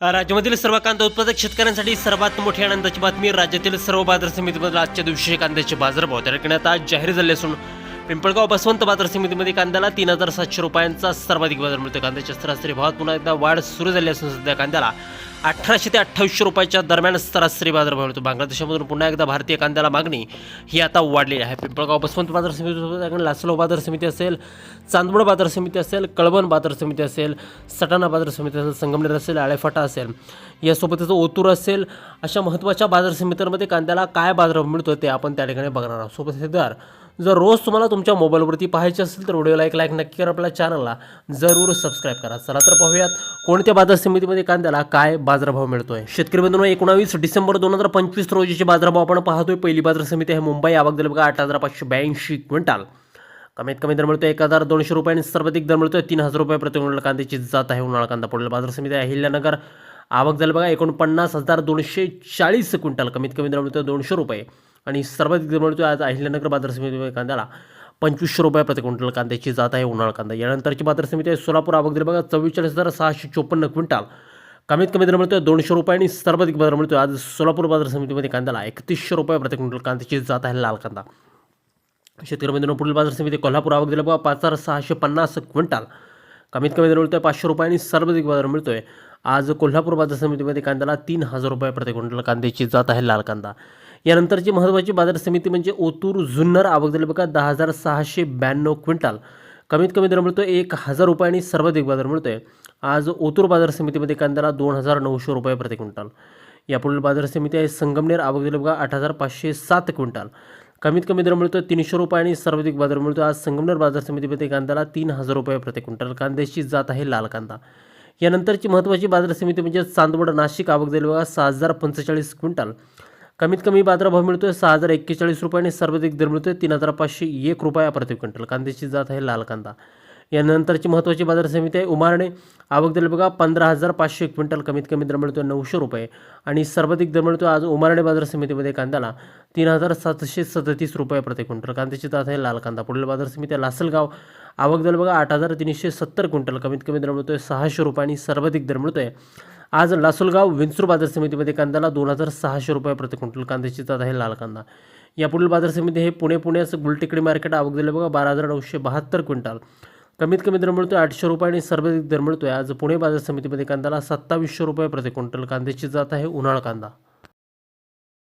राज्यामधील सर्व कांदा उत्पादक शेतकऱ्यांसाठी सर्वात मोठी आनंदाची बातमी राज्यातील सर्व बाजार समितीमधील आजच्या दिवशी कांद्याचे बाजारभाव त्या ठिकाणी आता आज जाहीर झाले असून पिंपळगाव बसवंत बाजार समितीमध्ये कांद्याला तीन हजार सातशे रुपयांचा सर्वाधिक बाजार मिळतो. कांद्याच्या सरासरी भावात पुन्हा एकदा वाढ सुरू झाली असून सध्या कांद्याला अठराशे ते अठ्ठावीसशे रुपयाच्या दरम्यान सरासरी बाजारभाव मिळतो. बांगलादेशामधून पुन्हा एकदा भारतीय कांद्याला मागणी ही आता वाढलेली आहे. पिंपळगाव बसवंत बाजार समिती लासलो बाजार समिती असेल चांदवड बाजार समिती असेल कळवण बाजार समिती असेल सटाणा बाजार समिती असेल संगमनेर असेल आळेफाटा असेल यासोबतच ओतूर असेल अशा महत्त्वाच्या बाजार समित्यांमध्ये कांद्याला काय बाजारभाव मिळतो ते आपण त्या ठिकाणी बघणार आहोत. सोबत दर जर रोज तुम्हाला तुमच्या मोबाईलवरती पाहायचे असेल तर व्हिडिओला एक लाईक नक्की करा आपल्या चॅनलला जरूर सबस्क्राईब करा. चला तर पाहूयात कोणत्या बाजार समितीमध्ये कांद्याला काय बाजारभाव मिळतोय. शेतकरी बंधूंनो एकोणावीस डिसेंबर दोन हजार पंचवीस रोजीचे बाजारभाव आपण पाहतोय. पहिली बाजार समिती आहे मुंबई आवक दर बघा आठ हजार पाचशे ब्याऐंशी क्विंटल. कमीत कमी दर मिळतो एक हजार दोनशे रुपये आणि सर्वाधिक दर मिळतोय तीन हजार रुपये प्रति क्विंटल कांद्याची जात आहे. उन्हाळा कांदा पुढील बाजार समिती आहे. अहिल्यानगर आवक झाली बघा एकोणपन्नास हजार दोनशे चाळीस क्विंटल. कमीत कमी दर मिळतो दोनशे रुपये. आणि सर्वाधिक दर मिळतो आज अहिल्यानगर बाजार समितीमध्ये कांद्याला पंचवीसशे रुपये प्रति क्विंटल कांद्याची जात आहे उन्हाळा कांदा. यानंतरची बाजार समिती आहे सोलापूर आवक दिली बघा चव्वेचाळीस हजार सहाशे चोपन्न क्विंटल. कमीत कमी दर मिळतोय दोनशे रुपये आणि सर्वाधिक बाजार मिळतो आज सोलापूर बाजार समितीमध्ये कांद्याला एकतीसशे रुपये प्रति क्विंटल कांद्याची जात आहे लाल कांदा. शेतकरी बंधूंनो पुढील बाजार समिती कोल्हापूर आवक दिला बघा पाच हजार सहाशे पन्नास क्विंटल. कमीत कमी दर मिळतोय पाचशे रुपये आणि सर्वाधिक बाजार मिळतोय आज कोल्हापूर बाजार समितीमध्ये कांद्याला तीन हजार रुपये प्रति क्विंटल कांद्याची जात आहे लाल कांदा. यानंतरची महत्त्वाची बाजार समिती म्हणजे ओतूर जुन्नर आवक झाली बघा दहा हजार सहाशे ब्याण्णव क्विंटल. कमीत कमी दर मिळतो एक हजार रुपये आणि सर्वाधिक बाजार मिळतोय. आज ओतूर बाजार समितीमध्ये कांद्याला दोन हजार नऊशे रुपये प्रति क्विंटल. यापुढील बाजार समिती आहे संगमनेर आवक झाली बघा आठ हजार पाचशे सात क्विंटल. कमीत कमी दर मिळतो तीनशे रुपये आणि सर्वाधिक बाजार मिळतो आज संगमनेर बाजार समितीमध्ये कांद्याला तीन हजार रुपये प्रति क्विंटल कांद्याची जात आहे लाल कांदा. यानंतरची महत्त्वाची बाजार समिती म्हणजे चांदवड नाशिक आवक दिली बघा सहा हजार पंचेचाळीस क्विंटल. कमीत कमी बाजारभाव मिळतोय सहा हजार एक्केचाळीस रुपये आणि सर्वाधिक दर मिळतोय तीन हजार पाचशे एक रुपया प्रति क्विंटल. कांद्याची जात आहे लाल कांदा. यानंतरची महत्त्वाची बाजार समिती आहे. उमारणे आवक दिली बघा पंधरा हजार पाचशे क्विंटल कमीत कमी दर मिळतो नऊशे रुपये. आणि सर्वाधिक दर मिळतो आज उमारणे बाजार समितीमध्ये कांद्याला तीन हजार सातशे सदतीस रुपये प्रति क्विंटल. कांद्याची जात आहे लाल कांदा. पुढील बाजार समिती आहे लासलगाव. आवक दर बघा आठ हजार तीनशे सत्तर क्विंटल कमीत कमी दर मिळतोय सहाशे रुपये आणि सर्वाधिक दर मिळतोय. आज लासलगाव विंचूर बाजार समितीमध्ये कांद्याला दोन हजार सहाशे रुपये प्रति क्विंटल. कांद्याची जात आहे लाल कांदा. यापुढील बाजार समिती हे पुणे पुण्याचं गुलटेकडी मार्केट. आवक दिलं बघा बारा हजार नऊशे बहात्तर क्विंटल. कमीत कमी दर मिळतोय आठशे रुपये आणि सर्वाधिक दर मिळतोय. आज पुणे बाजार समितीमध्ये कांद्याला सत्तावीसशे रुपये प्रति क्विंटल कांद्याची जात आहे उन्हाळ कांदा.